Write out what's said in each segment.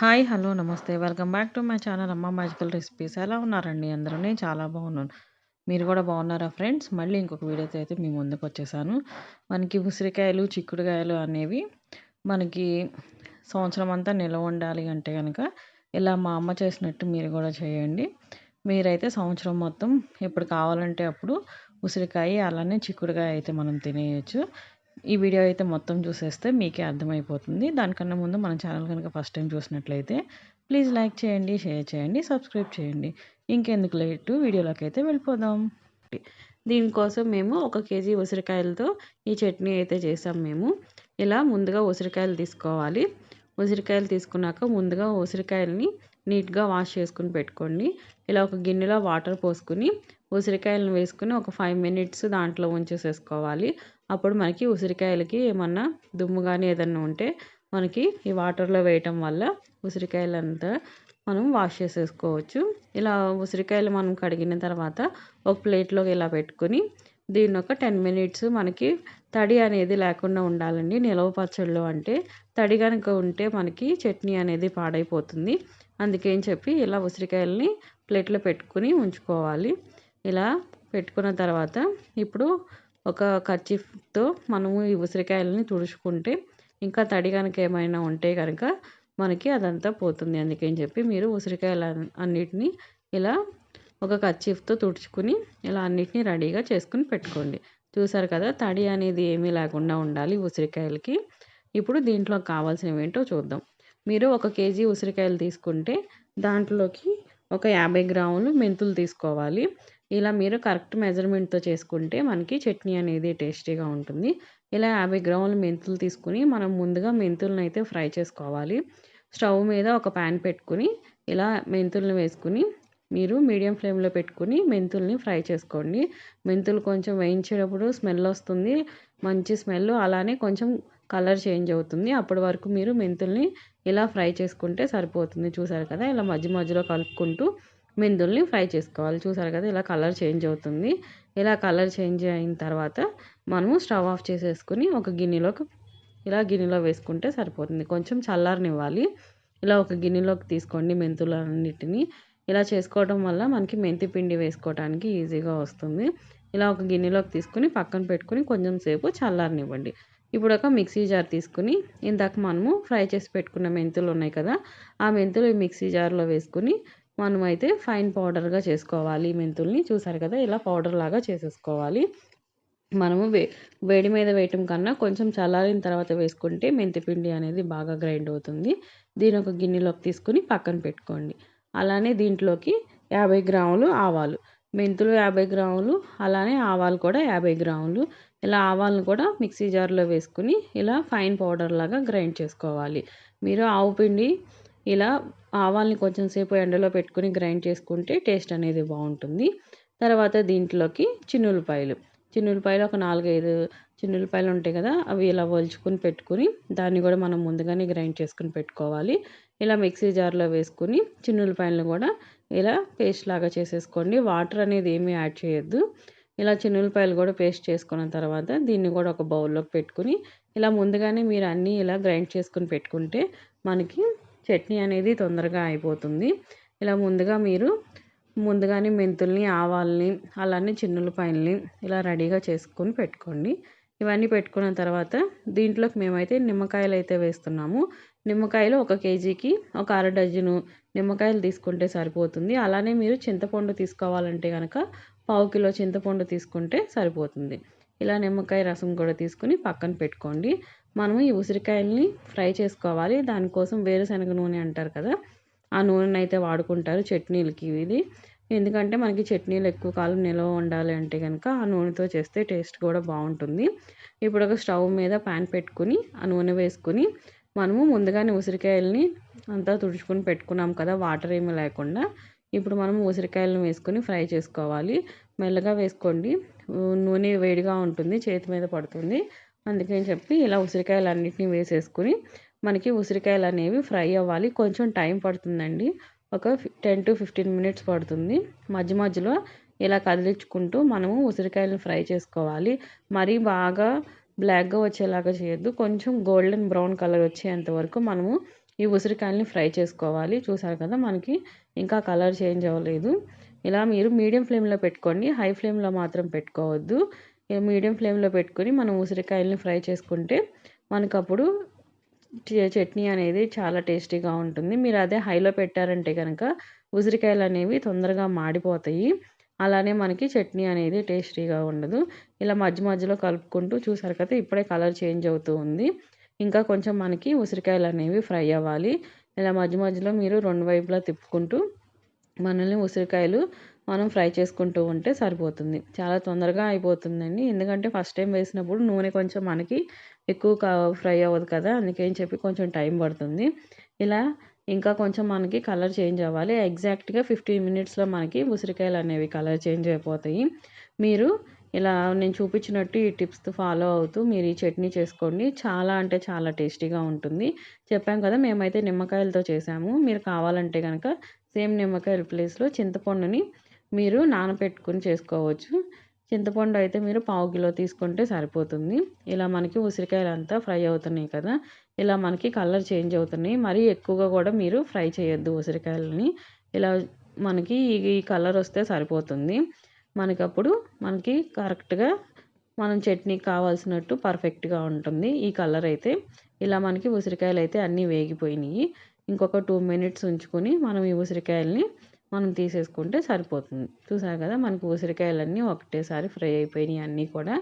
Hi hello నమస్తే. Welcome back to my channel అమ్మ magical recipes. ఎలా ఉన్నారండి అందరూ? నేను చాలా బాగున్నాను. మీరు కూడా బాగున్నారా ఫ్రెండ్స్? మళ్ళీ ఇంకొక వీడియోతో అయితే మీ ముందుకు వచ్చేసాను. మనకి ఉసిరికాయలు చిక్కుడుకాయలు అనేవి మనకి సంవత్సరం అంతా నిల్వ ఉండాలి అంటే కనుక ఇలా మా అమ్మ చేసినట్టు మీరు కూడా చేయండి. మీరైతే సంవత్సరం మొత్తం ఎప్పుడు కావాలంటే అప్పుడు ఉసిరికాయ అలానే చిక్కుడుకాయ అయితే మనం తినేయచ్చు. ఈ వీడియో అయితే మొత్తం చూసేస్తే మీకే అర్థమైపోతుంది. దానికన్నా ముందు మన ఛానల్ కనుక ఫస్ట్ టైం చూసినట్లయితే ప్లీజ్ లైక్ చేయండి షేర్ చేయండి సబ్స్క్రైబ్ చేయండి. ఇంకెందుకు లేటు? వీడియోలోకి అయితే వెళ్ళిపోదాం. దీనికోసం మేము ఒక కేజీ ఉసిరికాయలతో ఈ చట్నీ అయితే చేసాం మేము. ఇలా ముందుగా ఉసిరికాయలు తీసుకోవాలి. ఉసిరికాయలు తీసుకున్నాక ముందుగా ఉసిరికాయలని నీట్గా వాష్ చేసుకుని పెట్టుకోండి. ఇలా ఒక గిన్నెలో వాటర్ పోసుకుని ఉసిరికాయలను వేసుకుని ఒక ఫైవ్ మినిట్స్ దాంట్లో ఉంచేసేసుకోవాలి. అప్పుడు మనకి ఉసిరికాయలకి ఏమన్నా దుమ్ము కానీ ఏదన్నా ఉంటే మనకి ఈ వాటర్లో వేయటం వల్ల ఉసిరికాయలంతా మనం వాష్ చేసేసుకోవచ్చు. ఇలా ఉసిరికాయలు మనం కడిగిన తర్వాత ఒక ప్లేట్లోకి ఇలా పెట్టుకుని దీన్ని ఒక టెన్ మినిట్స్ మనకి తడి అనేది లేకుండా ఉండాలండి. నిలవ పచ్చళ్ళు అంటే తడి కనుక ఉంటే మనకి చట్నీ అనేది పాడైపోతుంది. అందుకేం చెప్పి ఇలా ఉసిరికాయలని ప్లేట్లో పెట్టుకుని ఉంచుకోవాలి. ఇలా పెట్టుకున్న తర్వాత ఇప్పుడు ఒక కర్చీఫ్తో మనము ఈ ఉసిరికాయలని తుడుచుకుంటే ఇంకా తడి కనుక ఏమైనా ఉంటే కనుక మనకి అదంతా పోతుంది. అందుకని చెప్పి మీరు ఉసిరికాయలు అన్నిటినీ ఇలా ఒక కర్చీఫ్తో తుడుచుకుని ఇలా అన్నిటినీ రెడీగా చేసుకుని పెట్టుకోండి. చూసారు కదా తడి అనేది ఏమీ లేకుండా ఉండాలి ఉసిరికాయలకి. ఇప్పుడు దీంట్లో కావాల్సినవి ఏంటో చూద్దాం. మీరు ఒక కేజీ ఉసిరికాయలు తీసుకుంటే దాంట్లోకి ఒక యాభై గ్రాములు మెంతులు తీసుకోవాలి. ఇలా మీరు కరెక్ట్ మెజర్మెంట్తో చేసుకుంటే మనకి చట్నీ అనేది టేస్టీగా ఉంటుంది. ఇలా యాభై గ్రాముల మెంతులు తీసుకుని మనం ముందుగా మెంతులను అయితే ఫ్రై చేసుకోవాలి. స్టవ్ మీద ఒక ప్యాన్ పెట్టుకుని ఇలా మెంతులను వేసుకుని మీరు మీడియం ఫ్లేమ్లో పెట్టుకుని మెంతుల్ని ఫ్రై చేసుకోండి. మెంతులు కొంచెం వేయించేటప్పుడు స్మెల్ వస్తుంది. మంచి స్మెల్ అలానే కొంచెం కలర్ చేంజ్ అవుతుంది. అప్పటి వరకు మీరు మెంతుల్ని ఇలా ఫ్రై చేసుకుంటే సరిపోతుంది. చూసారు కదా? ఇలా మధ్య మధ్యలో కలుపుకుంటూ మెంతుల్ని ఫ్రై చేసుకోవాలి. చూసారు కదా? ఇలా కలర్ చేంజ్ అవుతుంది. ఇలా కలర్ చేంజ్ అయిన తర్వాత మనము స్టవ్ ఆఫ్ చేసేసుకుని ఒక గిన్నెలోకి ఇలా గిన్నెలో వేసుకుంటే సరిపోతుంది. కొంచెం చల్లారనివ్వాలి. ఇలా ఒక గిన్నెలోకి తీసుకోండి మెంతులన్నిటిని. ఇలా చేసుకోవడం వల్ల మనకి మెంతి పిండి వేసుకోవడానికి ఈజీగా వస్తుంది. ఇలా ఒక గిన్నెలోకి తీసుకుని పక్కన పెట్టుకుని కొంచెం సేపు చల్లారనివ్వండి. ఇప్పుడు ఒక మిక్సీ జార్ తీసుకుని ఇందాక మనము ఫ్రై చేసి పెట్టుకున్న మెంతులు ఉన్నాయి కదా ఆ మెంతులు ఈ మిక్సీ జార్లో వేసుకుని మనమైతే ఫైన్ పౌడర్గా చేసుకోవాలి. మెంతుల్ని చూసారు కదా ఇలా పౌడర్ లాగా చేసేసుకోవాలి. మనము వే వేడి మీద వేయటం కన్నా కొంచెం చల్లారిన తర్వాత వేసుకుంటే మెంతిపిండి అనేది బాగా గ్రైండ్ అవుతుంది. దీని ఒక గిన్నెలోకి తీసుకుని పక్కన పెట్టుకోండి. అలానే దీంట్లోకి యాభై గ్రాములు ఆవాలు. మెంతులు యాభై గ్రాములు అలానే ఆవాలు కూడా యాభై గ్రాములు. ఇలా ఆవాలను కూడా మిక్సీ జార్లో వేసుకుని ఇలా ఫైన్ పౌడర్ లాగా గ్రైండ్ చేసుకోవాలి. మీరు ఆవు పిండి ఇలా ఆవాల్ని కొంచెం సేపు ఎండలో పెట్టుకుని గ్రైండ్ చేసుకుంటే టేస్ట్ అనేది బాగుంటుంది. తర్వాత దీంట్లోకి చిన్నులపాయలు. చిన్నులపాయలు ఒక నాలుగైదు చిన్నులపాయలు ఉంటాయి కదా అవి ఇలా ఒలుచుకుని పెట్టుకుని దాన్ని కూడా మనం ముందుగానే గ్రైండ్ చేసుకుని పెట్టుకోవాలి. ఇలా మిక్సీ జార్లో వేసుకుని చిన్నులపాయలను కూడా ఇలా పేస్ట్ లాగా చేసేసుకోండి. వాటర్ అనేది ఏమీ యాడ్ చేయొద్దు. ఇలా చిన్నులపాయలు కూడా పేస్ట్ చేసుకున్న తర్వాత దీన్ని కూడా ఒక బౌల్లోకి పెట్టుకుని ఇలా ముందుగానే మీరు అన్నీ ఇలా గ్రైండ్ చేసుకుని పెట్టుకుంటే మనకి చట్నీ అనేది తొందరగా అయిపోతుంది. ఇలా ముందుగా మీరు ముందుగానే మెంతుల్ని ఆవాల్ని అలానే చిన్నులపాయల్ని ఇలా రెడీగా చేసుకొని పెట్టుకోండి. ఇవన్నీ పెట్టుకున్న తర్వాత దీంట్లోకి మేమైతే నిమ్మకాయలు అయితే వేస్తున్నాము. నిమ్మకాయలు ఒక కేజీకి ఒక అర డజను నిమ్మకాయలు తీసుకుంటే సరిపోతుంది. అలానే మీరు చింతపండు తీసుకోవాలంటే కనుక పావు కిలో చింతపండు తీసుకుంటే సరిపోతుంది. ఇలా నిమ్మకాయ రసం కూడా తీసుకుని పక్కన పెట్టుకోండి. మనము ఈ ఉసిరికాయల్ని ఫ్రై చేసుకోవాలి. దానికోసం వేరుశనగ నూనె అంటారు కదా ఆ నూనెని అయితే వాడుకుంటారు చట్నీలకి ఇది. ఎందుకంటే మనకి చట్నీలు ఎక్కువ కాలం నిల్వ ఉండాలి అంటే కనుక ఆ నూనెతో చేస్తే టేస్ట్ కూడా బాగుంటుంది. ఇప్పుడు ఒక స్టవ్ మీద ప్యాన్ పెట్టుకుని ఆ నూనె వేసుకుని మనము ముందుగానే ఉసిరికాయలని అంతా తుడుచుకుని పెట్టుకున్నాం కదా వాటర్ ఏమీ లేకుండా ఇప్పుడు మనం ఉసిరికాయలను వేసుకొని ఫ్రై చేసుకోవాలి. మెల్లగా వేసుకోండి. నూనె వేడిగా ఉంటుంది చేతి మీద పడుతుంది. అందుకని చెప్పి ఇలా ఉసిరికాయలు అన్నిటిని వేసేసుకుని మనకి ఉసిరికాయలు అనేవి ఫ్రై అవ్వాలి. కొంచెం టైం పడుతుందండి. ఒక టెన్ టు ఫిఫ్టీన్ మినిట్స్ పడుతుంది. మధ్య మధ్యలో ఇలా కదిలించుకుంటూ మనము ఉసిరికాయలను ఫ్రై చేసుకోవాలి. మరీ బాగా బ్లాక్గా వచ్చేలాగా చేయొద్దు. కొంచెం గోల్డెన్ బ్రౌన్ కలర్ వచ్చేంత వరకు మనము ఈ ఉసిరికాయలని ఫ్రై చేసుకోవాలి. చూసారు కదా మనకి ఇంకా కలర్ చేంజ్ అవ్వలేదు. ఇలా మీరు మీడియం ఫ్లేమ్లో పెట్టుకోండి. హై ఫ్లేమ్లో మాత్రం పెట్టుకోవద్దు. మీడియం ఫ్లేమ్లో పెట్టుకొని మనం ఉసిరికాయలని ఫ్రై చేసుకుంటే మనకు అప్పుడు చట్నీ అనేది చాలా టేస్టీగా ఉంటుంది. మీరు అదే హైలో పెట్టారంటే కనుక ఉసిరికాయలు అనేవి తొందరగా మాడిపోతాయి. అలానే మనకి చట్నీ అనేది టేస్టీగా ఉండదు. ఇలా మధ్య మధ్యలో కలుపుకుంటూ చూసారు కదా ఇప్పుడే కలర్ చేంజ్ అవుతూ ఉంది. ఇంకా కొంచెం మనకి ఉసిరికాయలు అనేవి ఫ్రై అవ్వాలి. ఇలా మధ్య మధ్యలో మీరు రెండు వైపులా తిప్పుకుంటూ మనల్ని ఉసిరికాయలు మనం ఫ్రై చేసుకుంటూ ఉంటే సరిపోతుంది. చాలా తొందరగా అయిపోతుందండి. ఎందుకంటే ఫస్ట్ టైం వేసినప్పుడు నూనె కొంచెం మనకి ఎక్కువ ఫ్రై అవ్వదు కదా అందుకని చెప్పి కొంచెం టైం పడుతుంది. ఇలా ఇంకా కొంచెం మనకి కలర్ చేంజ్ అవ్వాలి. ఎగ్జాక్ట్గా ఫిఫ్టీన్ మినిట్స్లో మనకి ఉసిరికాయలు అనేవి కలర్ చేంజ్ అయిపోతాయి. మీరు ఇలా నేను చూపించినట్టు ఈ టిప్స్ ఫాలో అవుతూ మీరు ఈ చట్నీ చేసుకోండి. చాలా అంటే చాలా టేస్టీగా ఉంటుంది. చెప్పాం కదా మేమైతే నిమ్మకాయలతో చేసాము. మీరు కావాలంటే కనుక సేమ్ నిమ్మకాయల ప్లేస్లో చింతపండుని మీరు నానబెట్టుకుని చేసుకోవచ్చు. చింతపండు అయితే మీరు పావు కిలో తీసుకుంటే సరిపోతుంది. ఇలా మనకి ఉసిరికాయలు అంతా ఫ్రై అవుతున్నాయి కదా ఇలా మనకి కలర్ చేంజ్ అవుతున్నాయి. మరీ ఎక్కువగా కూడా మీరు ఫ్రై చేయొద్దు ఉసిరికాయలని. ఇలా మనకి ఈ కలర్ వస్తే సరిపోతుంది. మనకి అప్పుడు మనకి కరెక్ట్గా మనం చట్నీకి కావాల్సినట్టు పర్ఫెక్ట్గా ఉంటుంది. ఈ కలర్ అయితే ఇలా మనకి ఉసిరికాయలు అయితే అన్నీ వేగిపోయినాయి. ఇంకొక టూ మినిట్స్ ఉంచుకొని మనం ఈ ఉసిరికాయలని మనం తీసేసుకుంటే సరిపోతుంది. చూసారు కదా మనకి ఉసిరికాయలన్నీ ఒకటేసారి ఫ్రై అయిపోయినాయి అన్నీ కూడా.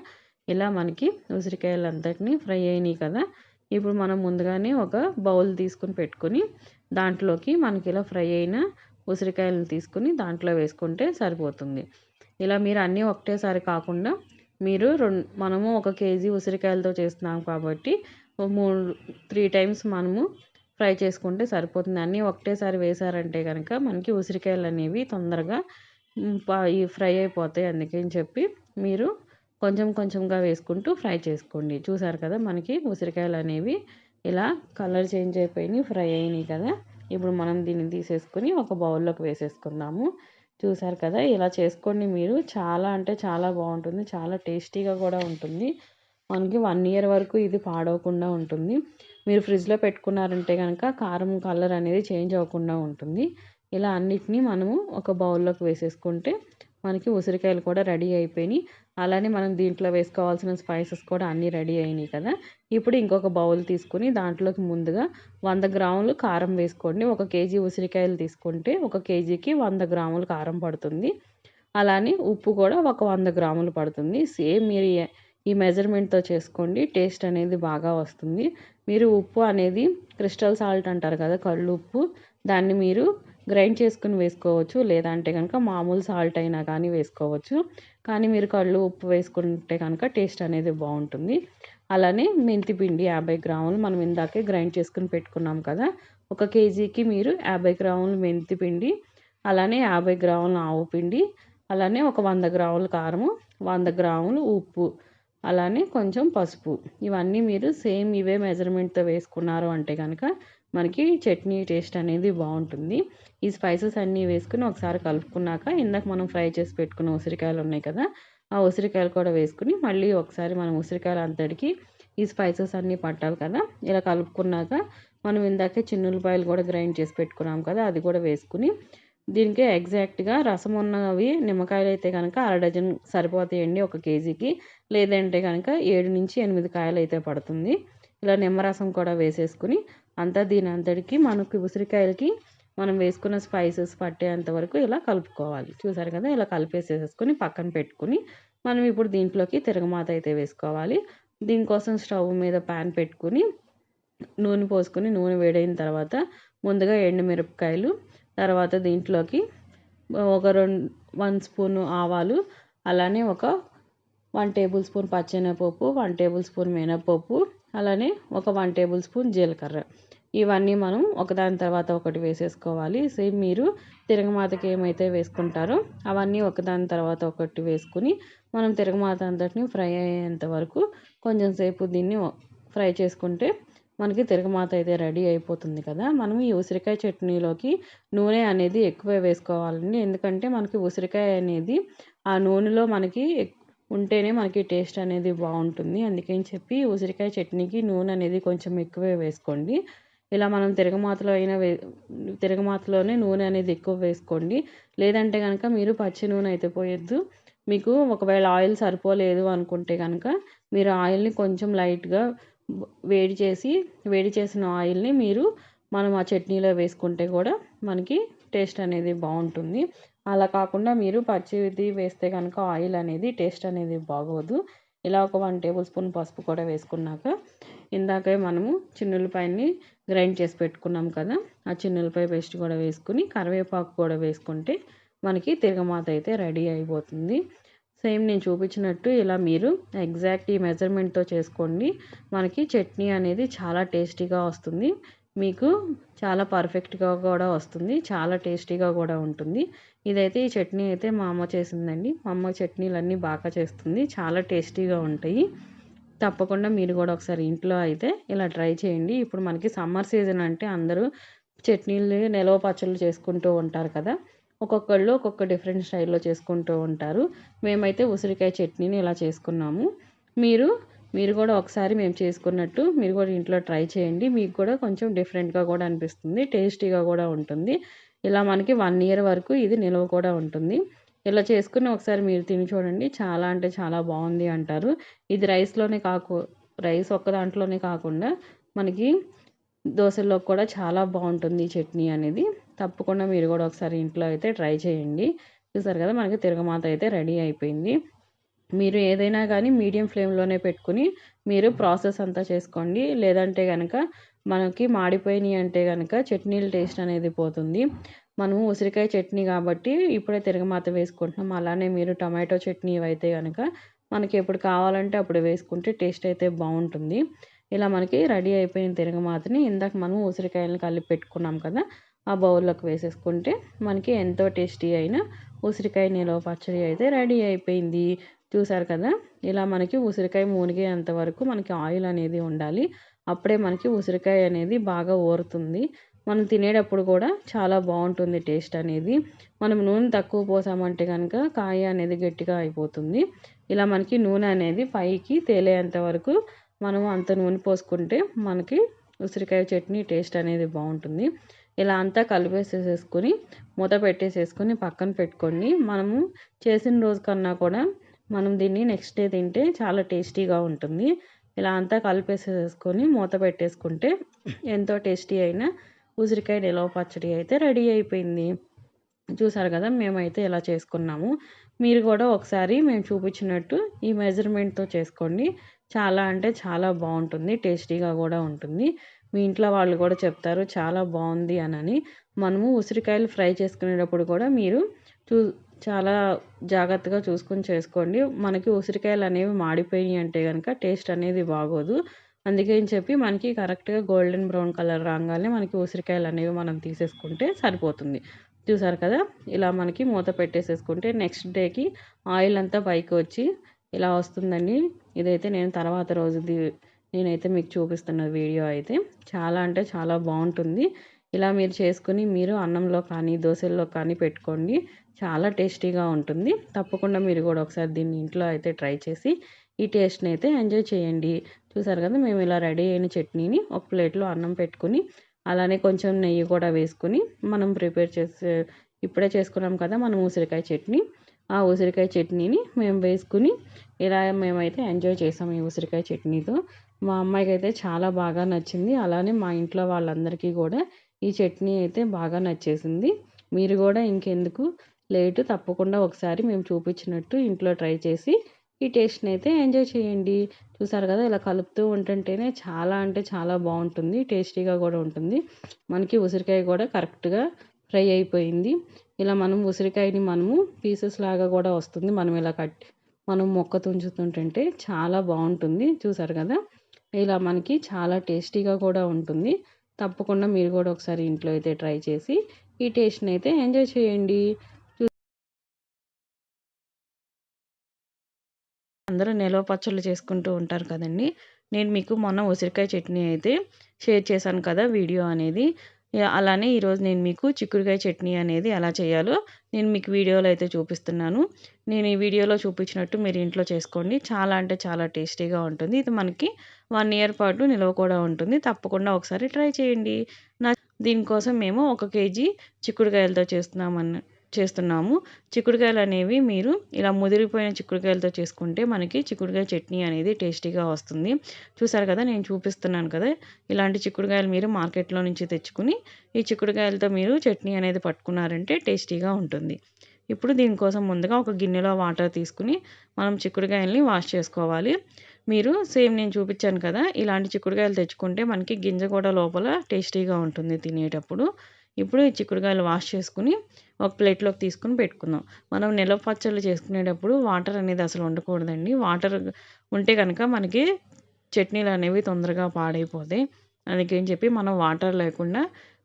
ఇలా మనకి ఉసిరికాయలు అంతటిని ఫ్రై అయినాయి కదా. ఇప్పుడు మనం ముందుగానే ఒక బౌల్ తీసుకుని పెట్టుకొని దాంట్లోకి మనకి ఇలా ఫ్రై అయిన ఉసిరికాయలను తీసుకుని దాంట్లో వేసుకుంటే సరిపోతుంది. ఇలా మీరు అన్నీ ఒకటేసారి కాకుండా మీరు రెండు మనము ఒక కేజీ ఉసిరికాయలతో చేస్తున్నాం కాబట్టి మూడు త్రీ టైమ్స్ మనము ఫ్రై చేసుకుంటే సరిపోతుంది. అన్నీ ఒకటేసారి వేసారంటే కనుక మనకి ఉసిరికాయలు అనేవి తొందరగా ఫ్రై అయిపోతాయి అందుకని చెప్పి మీరు కొంచెం కొంచెంగా వేసుకుంటూ ఫ్రై చేసుకోండి. చూసారు కదా మనకి ఉసిరికాయలు అనేవి ఇలా కలర్ చేంజ్ అయిపోయినాయి ఫ్రై అయినాయి కదా. ఇప్పుడు మనం దీన్ని తీసేసుకొని ఒక బౌల్లోకి వేసేసుకుందాము. చూసారు కదా ఇలా చేసుకోండి మీరు. చాలా అంటే చాలా బాగుంటుంది. చాలా టేస్టీగా కూడా ఉంటుంది. మనకి వన్ ఇయర్ వరకు ఇది పాడవకుండా ఉంటుంది. మీరు ఫ్రిడ్జ్లో పెట్టుకున్నారంటే కనుక కారం కలర్ అనేది చేంజ్ అవ్వకుండా ఉంటుంది. ఇలా అన్నిటినీ మనము ఒక బౌల్లోకి వేసేసుకుంటే మనకి ఉసిరికాయలు కూడా రెడీ అయిపోయినాయి. అలానే మనం దీంట్లో వేసుకోవాల్సిన స్పైసెస్ కూడా అన్నీ రెడీ అయినాయి కదా. ఇప్పుడు ఇంకొక బౌల్ తీసుకుని దాంట్లోకి ముందుగా వంద గ్రాములు కారం వేసుకోండి. ఒక కేజీ ఉసిరికాయలు తీసుకుంటే ఒక కేజీకి వంద గ్రాములు కారం పడుతుంది. అలానే ఉప్పు కూడా ఒక వంద గ్రాములు పడుతుంది. సేమ్ మీరు ఈ మెజర్మెంట్తో చేసుకోండి. టేస్ట్ అనేది బాగా వస్తుంది. మీరు ఉప్పు అనేది క్రిస్టల్ సాల్ట్ అంటారు కదా కళ్ళు ఉప్పు. దాన్ని మీరు గ్రైండ్ చేసుకుని వేసుకోవచ్చు. లేదంటే కనుక మామూలు సాల్ట్ అయినా కానీ వేసుకోవచ్చు. కానీ మీరు కళ్ళు ఉప్పు వేసుకుంటే కనుక టేస్ట్ అనేది బాగుంటుంది. అలానే మెంతి పిండి యాభై గ్రాములు మనం ఇందాకే గ్రైండ్ చేసుకుని పెట్టుకున్నాం కదా ఒక కేజీకి మీరు యాభై గ్రాములు మెంతి పిండి అలానే యాభై గ్రాముల ఆవు పిండి అలానే ఒక వంద గ్రాముల కారము వంద గ్రాములు ఉప్పు అలానే కొంచెం పసుపు. ఇవన్నీ మీరు సేమ్ ఇవే మెజర్మెంట్తో వేసుకున్నారు అంటే కనుక మనకి చట్నీ టేస్ట్ అనేది బాగుంటుంది. ఈ స్పైసెస్ అన్నీ వేసుకుని ఒకసారి కలుపుకున్నాక ఇందాక మనం ఫ్రై చేసి పెట్టుకున్న ఉసిరికాయలు ఉన్నాయి కదా ఆ ఉసిరికాయలు కూడా వేసుకుని మళ్ళీ ఒకసారి మనం ఉసిరికాయలు అంతటికి ఈ స్పైసెస్ అన్నీ పట్టాలి కదా. ఇలా కలుపుకున్నాక మనం ఇందాకే చిన్నులపాయలు కూడా గ్రైండ్ చేసి పెట్టుకున్నాం కదా అది కూడా వేసుకుని దీనికి ఎగ్జాక్ట్గా రసం ఉన్నవి నిమ్మకాయలు అయితే కనుక అర డజన్ సరిపోతాయండి ఒక కేజీకి. లేదంటే కనుక ఏడు నుంచి ఎనిమిది కాయలు అయితే పడుతుంది. ఇలా నిమ్మరసం కూడా వేసేసుకుని అంతా దీని అంతటికి మనకి ఉసిరికాయలకి మనం వేసుకున్న స్పైసెస్ పట్టేంత వరకు ఇలా కలుపుకోవాలి. చూసారు కదా? ఇలా కలిపేసేసుకొని పక్కన పెట్టుకుని మనం ఇప్పుడు దీంట్లోకి తిరగమాత అయితే వేసుకోవాలి. దీనికోసం స్టవ్ మీద ప్యాన్ పెట్టుకుని నూనె పోసుకొని నూనె వేడైన తర్వాత ముందుగా ఎండుమిరపకాయలు తర్వాత దీంట్లోకి ఒక రెండు వన్ స్పూన్ ఆవాలు అలానే ఒక వన్ టేబుల్ స్పూన్ పచ్చెనపప్పు వన్ టేబుల్ స్పూన్ మినపప్పు అలానే ఒక వన్ టేబుల్ స్పూన్ జీలకర్ర. ఇవన్నీ మనం ఒకదాని తర్వాత ఒకటి వేసేసుకోవాలి. సేమ్ మీరు తిరగమాతకి ఏమైతే వేసుకుంటారో అవన్నీ ఒకదాని తర్వాత ఒకటి వేసుకుని మనం తిరగమాత అంతటిని ఫ్రై అయ్యేంత వరకు కొంచెం సేపు దీన్ని ఫ్రై చేసుకుంటే మనకి తిరగమాత అయితే రెడీ అయిపోతుంది కదా. మనం ఈ ఉసిరికాయ చట్నీలోకి నూనె అనేది ఎక్కువ వేసుకోవాలండి. ఎందుకంటే మనకి ఉసిరికాయ అనేది ఆ నూనెలో మనకి ఉంటేనే మనకి టేస్ట్ అనేది బాగుంటుంది. అందుకని చెప్పి ఉసిరికాయ చట్నీకి నూనె అనేది కొంచెం ఎక్కువే వేసుకోండి. ఇలా మనం తిరగమాతలో అయినా వే తిరగమాతలోనే నూనె అనేది ఎక్కువ వేసుకోండి. లేదంటే కనుక మీరు పచ్చి నూనె అయితే పోయొద్దు. మీకు ఒకవేళ ఆయిల్ సరిపోలేదు అనుకుంటే కనుక మీరు ఆయిల్ని కొంచెం లైట్గా వేడి చేసి వేడి చేసిన ఆయిల్ని మీరు మనం ఆ చట్నీలో వేసుకుంటే కూడా మనకి టేస్ట్ అనేది బాగుంటుంది. అలా కాకుండా మీరు పచ్చిది వేస్తే కనుక ఆయిల్ అనేది టేస్ట్ అనేది బాగోదు. ఇలా ఒక వన్ టేబుల్ స్పూన్ పసుపు కూడా వేసుకున్నాక ఇందాకే మనము చిన్నులపాయని గ్రైండ్ చేసి పెట్టుకున్నాం కదా ఆ చిన్నులపాయ పేస్ట్ కూడా వేసుకుని కరివేపాకు కూడా వేసుకుంటే మనకి తిరగమాత అయితే రెడీ అయిపోతుంది. సేమ్ నేను చూపించినట్టు ఇలా మీరు ఎగ్జాక్ట్ ఈ మెజర్మెంట్తో చేసుకోండి. మనకి చట్నీ అనేది చాలా టేస్టీగా వస్తుంది. మీకు చాలా పర్ఫెక్ట్గా కూడా వస్తుంది చాలా టేస్టీగా కూడా ఉంటుంది. ఇదైతే ఈ చట్నీ అయితే మా అమ్మ చేసిందండి. మా అమ్మ చట్నీలు అన్నీ బాగా చేస్తుంది చాలా టేస్టీగా ఉంటాయి. తప్పకుండా మీరు కూడా ఒకసారి ఇంట్లో అయితే ఇలా ట్రై చేయండి. ఇప్పుడు మనకి సమ్మర్ సీజన్ అంటే అందరూ చట్నీలు నిలవ పచ్చళ్ళు చేసుకుంటూ ఉంటారు కదా. ఒక్కొక్కళ్ళు ఒక్కొక్క డిఫరెంట్ స్టైల్లో చేసుకుంటూ ఉంటారు. మేమైతే ఉసిరికాయ చట్నీని ఇలా చేసుకున్నాము. మీరు మీరు కూడా ఒకసారి మేము చేసుకున్నట్టు మీరు కూడా ఇంట్లో ట్రై చేయండి. మీకు కూడా కొంచెం డిఫరెంట్గా కూడా అనిపిస్తుంది. టేస్టీగా కూడా ఉంటుంది. ఇలా మనకి వన్ ఇయర్ వరకు ఇది నిల్వ కూడా ఉంటుంది. ఇలా చేసుకుని ఒకసారి మీరు తిని చూడండి. చాలా అంటే చాలా బాగుంది అంటారు. ఇది రైస్లోనే కాకు రైస్ ఒక్క దాంట్లోనే కాకుండా మనకి దోశల్లో కూడా చాలా బాగుంటుంది ఈ చట్నీ అనేది. తప్పకుండా మీరు కూడా ఒకసారి ఇంట్లో అయితే ట్రై చేయండి. చూసారు కదా మనకి తిరగమాత అయితే రెడీ అయిపోయింది. మీరు ఏదైనా కానీ మీడియం ఫ్లేమ్లోనే పెట్టుకుని మీరు ప్రాసెస్ అంతా చేసుకోండి. లేదంటే కనుక మనకి మాడిపోయినాయి అంటే కనుక చట్నీల టేస్ట్ అనేది పోతుంది. మనము ఉసిరికాయ చట్నీ కాబట్టి ఇప్పుడే తిరగమాత వేసుకుంటున్నాం. అలానే మీరు టమాటో చట్నీ అయితే కనుక మనకి ఎప్పుడు కావాలంటే అప్పుడు వేసుకుంటే టేస్ట్ అయితే బాగుంటుంది. ఇలా మనకి రెడీ అయిపోయిన తిరగమాతని ఇందాక మనం ఉసిరికాయలను కలిపి పెట్టుకున్నాం కదా ఆ బౌల్లోకి వేసేసుకుంటే మనకి ఎంతో టేస్టీ అయిన ఉసిరికాయ నిలవ పచ్చడి అయితే రెడీ అయిపోయింది. చూసారు కదా ఇలా మనకి ఉసిరికాయ మునిగేంత వరకు మనకి ఆయిల్ అనేది ఉండాలి. అప్పుడే మనకి ఉసిరికాయ అనేది బాగా ఊరుతుంది. మనం తినేటప్పుడు కూడా చాలా బాగుంటుంది టేస్ట్ అనేది. మనం నూనె తక్కువ పోసామంటే కనుక కాయ అనేది గట్టిగా అయిపోతుంది. ఇలా మనకి నూనె అనేది పైకి తేలేంత వరకు మనం అంత నూనె పోసుకుంటే మనకి ఉసిరికాయ చట్నీ టేస్ట్ అనేది బాగుంటుంది. ఇలా అంతా కలిపేసేసుకొని మూత పెట్టేసేసుకొని పక్కన పెట్టుకోండి. మనము చేసిన రోజు కన్నా కూడా మనం దీన్ని నెక్స్ట్ డే తింటే చాలా టేస్టీగా ఉంటుంది. ఇలా అంతా కలిపేసేసుకొని మూత పెట్టేసుకుంటే ఎంతో టేస్టీ అయిన ఉసిరికాయ నిలవ పచ్చడి అయితే రెడీ అయిపోయింది. చూసారు కదా మేమైతే ఇలా చేసుకున్నాము. మీరు కూడా ఒకసారి మేము చూపించినట్టు ఈ మెజర్మెంట్తో చేసుకోండి. చాలా అంటే చాలా బాగుంటుంది టేస్టీగా కూడా ఉంటుంది. మీ ఇంట్లో వాళ్ళు కూడా చెప్తారు చాలా బాగుంది అని మనము ఉసిరికాయలు ఫ్రై చేసుకునేటప్పుడు కూడా మీరు చూ చాలా జాగ్రత్తగా చూసుకొని చేసుకోండి. మనకి ఉసిరికాయలు అనేవి మాడిపోయినాయి అంటే కనుక టేస్ట్ అనేది బాగోదు. అందుకని చెప్పి మనకి కరెక్ట్గా గోల్డెన్ బ్రౌన్ కలర్ రాగానే మనకి ఉసిరికాయలు అనేవి మనం తీసేసుకుంటే సరిపోతుంది. చూసారు కదా? ఇలా మనకి మూత పెట్టేసేసుకుంటే నెక్స్ట్ డేకి ఆయిల్ అంతా పైకి వచ్చి ఇలా వస్తుందండి. ఇదైతే నేను తర్వాత రోజుది నేనైతే మీకు చూపిస్తున్న వీడియో అయితే. చాలా అంటే చాలా బాగుంటుంది. ఇలా మీరు చేసుకుని మీరు అన్నంలో కానీ దోశల్లో కానీ పెట్టుకోండి. చాలా టేస్టీగా ఉంటుంది. తప్పకుండా మీరు కూడా ఒకసారి దీన్ని ఇంట్లో అయితే ట్రై చేసి ఈ టేస్ట్ని అయితే ఎంజాయ్ చేయండి. చూసారు కదా మేము ఇలా రెడీ అయిన చట్నీని ఒక ప్లేట్లో అన్నం పెట్టుకుని అలానే కొంచెం నెయ్యి కూడా వేసుకుని మనం ప్రిపేర్ చేసే ఇప్పుడే చేసుకున్నాం కదా మనం ఉసిరికాయ చట్నీ. ఆ ఉసిరికాయ చట్నీని మేము వేసుకుని ఇలా మేమైతే ఎంజాయ్ చేసాం ఈ ఉసిరికాయ చట్నీతో. మా అమ్మాయికి అయితే చాలా బాగా నచ్చింది. అలానే మా ఇంట్లో వాళ్ళందరికీ కూడా ఈ చట్నీ అయితే బాగా నచ్చేసింది. మీరు కూడా ఇంకెందుకు లేటు తప్పకుండా ఒకసారి మేము చూపించినట్టు ఇంట్లో ట్రై చేసి ఈ టేస్ట్ని అయితే ఎంజాయ్ చేయండి. చూసారు కదా ఇలా కలుపుతూ ఉంటుంటేనే చాలా అంటే చాలా బాగుంటుంది టేస్టీగా కూడా ఉంటుంది. మనకి ఉసిరికాయ కూడా కరెక్ట్గా ఫ్రై అయిపోయింది. ఇలా మనం ఉసిరికాయని మనము పీసెస్ లాగా కూడా వస్తుంది. మనం ఇలా కట్ మనం మొక్క తుంచుతుంటుంటే చాలా బాగుంటుంది. చూసారు కదా ఇలా మనకి చాలా టేస్టీగా కూడా ఉంటుంది. తప్పకుండా మీరు కూడా ఒకసారి ఇంట్లో అయితే ట్రై చేసి ఈ టేస్ట్ని అయితే ఎంజాయ్ చేయండి. అందరూ నిలవ పచ్చళ్ళు చేసుకుంటూ ఉంటారు కదండి. నేను మీకు మొన్న ఉసిరికాయ చట్నీ అయితే షేర్ చేశాను కదా వీడియో అనేది. అలానే ఈరోజు నేను మీకు చిక్కుడుకాయ చట్నీ అనేది ఎలా చేయాలో నేను మీకు వీడియోలో అయితే చూపిస్తున్నాను. నేను ఈ వీడియోలో చూపించినట్టు మీరు ఇంట్లో చేసుకోండి. చాలా అంటే చాలా టేస్టీగా ఉంటుంది. ఇది మనకి వన్ ఇయర్ పాటు నిల్వ కూడా ఉంటుంది. తప్పకుండా ఒకసారి ట్రై చేయండి. నా దీనికోసం మేము ఒక కేజీ చిక్కుడుకాయలతో చేస్తున్నామన్న చేస్తున్నాము. చిక్కుడుకాయలు అనేవి మీరు ఇలా ముదిరిపోయిన చిక్కుడుకాయలతో చేసుకుంటే మనకి చిక్కుడుకాయ చట్నీ అనేది టేస్టీగా వస్తుంది. చూసారు కదా నేను చూపిస్తున్నాను కదా ఇలాంటి చిక్కుడుకాయలు మీరు మార్కెట్లో నుంచి తెచ్చుకుని ఈ చిక్కుడుకాయలతో మీరు చట్నీ అనేది పట్టుకున్నారంటే టేస్టీగా ఉంటుంది. ఇప్పుడు దీనికోసం ముందుగా ఒక గిన్నెలో వాటర్ తీసుకుని మనం చిక్కుడుకాయల్ని వాష్ చేసుకోవాలి. మీరు సేమ్ నేను చూపించాను కదా ఇలాంటి చిక్కుడుకాయలు తెచ్చుకుంటే మనకి గింజ కూడా లోపల టేస్టీగా ఉంటుంది తినేటప్పుడు. ఇప్పుడు ఈ చిక్కుడుకాయలు వాష్ చేసుకుని ఒక ప్లేట్లోకి తీసుకుని పెట్టుకుందాం. మనం నిలవ పచ్చళ్ళు చేసుకునేటప్పుడు వాటర్ అనేది అసలు ఉండకూడదండి. వాటర్ ఉంటే కనుక మనకి చట్నీలు అనేవి తొందరగా పాడైపోతాయి. అందుకని చెప్పి మనం వాటర్ లేకుండా